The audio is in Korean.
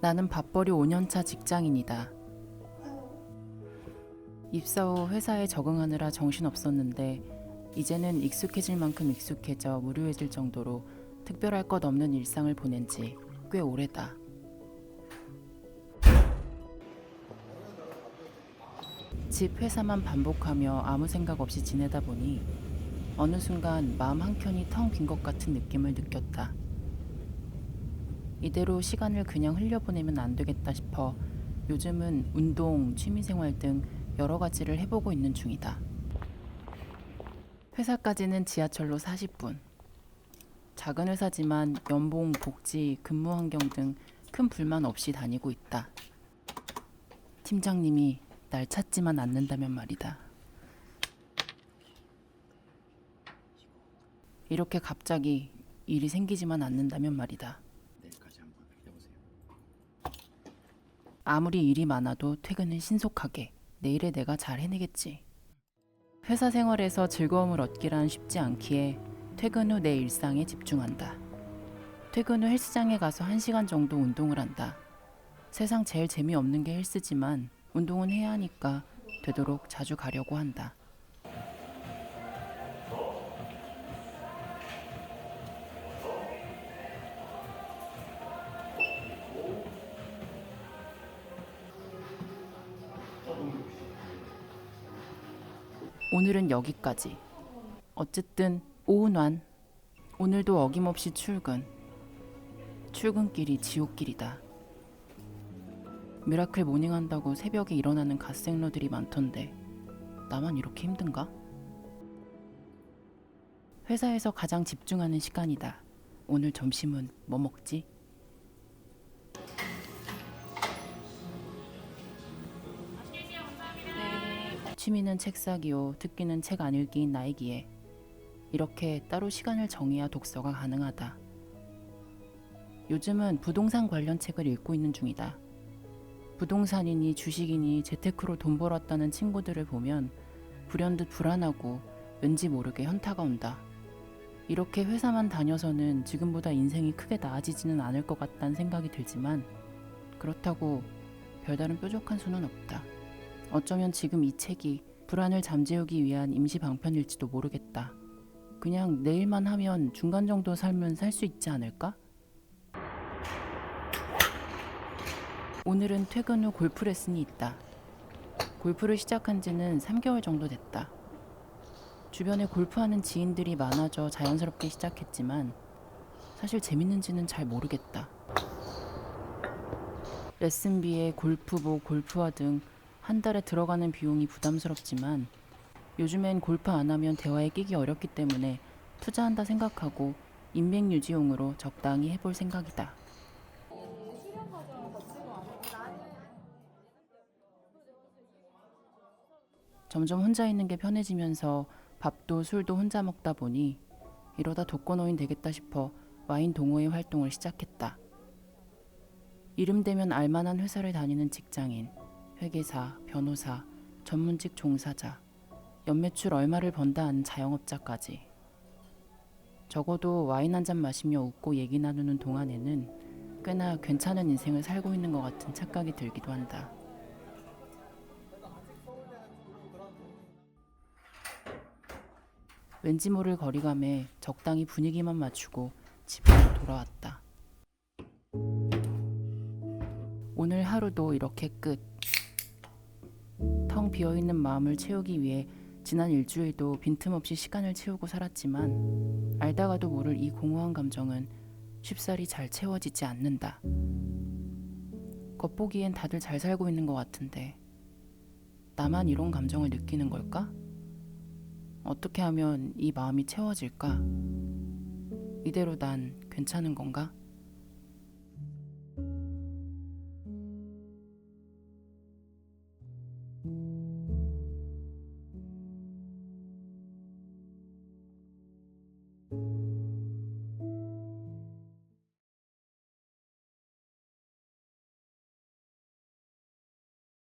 나는 밥벌이 5년차 직장인이다. 입사 후 회사에 적응하느라 정신없었는데 이제는 익숙해질 만큼 익숙해져 무료해질 정도로 특별할 것 없는 일상을 보낸 지 꽤 오래다. 집 회사만 반복하며 아무 생각 없이 지내다 보니 어느 순간 마음 한켠이 텅 빈 것 같은 느낌을 느꼈다. 이대로 시간을 그냥 흘려보내면 안 되겠다 싶어 요즘은 운동, 취미생활 등 여러 가지를 해보고 있는 중이다. 회사까지는 지하철로 40분. 작은 회사지만 연봉, 복지, 근무 환경 등 큰 불만 없이 다니고 있다. 팀장님이 날 찾지만 않는다면 말이다. 이렇게 갑자기 일이 생기지만 않는다면 말이다. 내일까지 한번 해보세요. 아무리 일이 많아도 퇴근은 신속하게. 내일에 내가 잘 해내겠지. 회사 생활에서 즐거움을 얻기란 쉽지 않기에 퇴근 후 내 일상에 집중한다. 퇴근 후 헬스장에 가서 1시간 정도 운동을 한다. 세상 제일 재미없는 게 헬스지만 운동은 해야 하니까 되도록 자주 가려고 한다. 오늘은 여기까지. 어쨌든 오은완. 오늘도 어김없이 출근. 출근길이 지옥길이다. 미라클 모닝 한다고 새벽에 일어나는 갓생러들이 많던데 나만 이렇게 힘든가? 회사에서 가장 집중하는 시간이다. 오늘 점심은 뭐 먹지? 취미는 책 사기요, 특기는 책 안 읽기인 나이기에 이렇게 따로 시간을 정해야 독서가 가능하다. 요즘은 부동산 관련 책을 읽고 있는 중이다. 부동산이니 주식이니 재테크로 돈 벌었다는 친구들을 보면 불현듯 불안하고 왠지 모르게 현타가 온다. 이렇게 회사만 다녀서는 지금보다 인생이 크게 나아지지는 않을 것 같다는 생각이 들지만 그렇다고 별다른 뾰족한 수는 없다. 어쩌면 지금 이 책이 불안을 잠재우기 위한 임시 방편일지도 모르겠다. 그냥 내일만 하면 중간 정도 살면 살수 있지 않을까? 오늘은 퇴근 후 골프 레슨이 있다. 골프를 시작한 지는 3개월 정도 됐다. 주변에 골프하는 지인들이 많아져 자연스럽게 시작했지만 사실 재밌는지는 잘 모르겠다. 레슨비에 골프복, 골프화 등 한 달에 들어가는 비용이 부담스럽지만 요즘엔 골프 안 하면 대화에 끼기 어렵기 때문에 투자한다 생각하고 인맥 유지용으로 적당히 해볼 생각이다. 점점 혼자 있는 게 편해지면서 밥도 술도 혼자 먹다 보니 이러다 독거노인 되겠다 싶어 와인 동호회 활동을 시작했다. 이름 되면 알만한 회사를 다니는 직장인, 회계사, 변호사, 전문직 종사자, 연매출 얼마를 번다 하는 자영업자까지. 적어도 와인 한 잔 마시며 웃고 얘기 나누는 동안에는 꽤나 괜찮은 인생을 살고 있는 것 같은 착각이 들기도 한다. 왠지 모를 거리감에 적당히 분위기만 맞추고 집으로 돌아왔다. 오늘 하루도 이렇게 끝. 텅 비어 있는 마음을 채우기 위해 지난 일주일도 빈틈없이 시간을 채우고 살았지만 알다가도 모를 이 공허한 감정은 쉽사리 잘 채워지지 않는다. 겉보기엔 다들 잘 살고 있는 것 같은데 나만 이런 감정을 느끼는 걸까? 어떻게 하면 이 마음이 채워질까? 이대로 난 괜찮은 건가?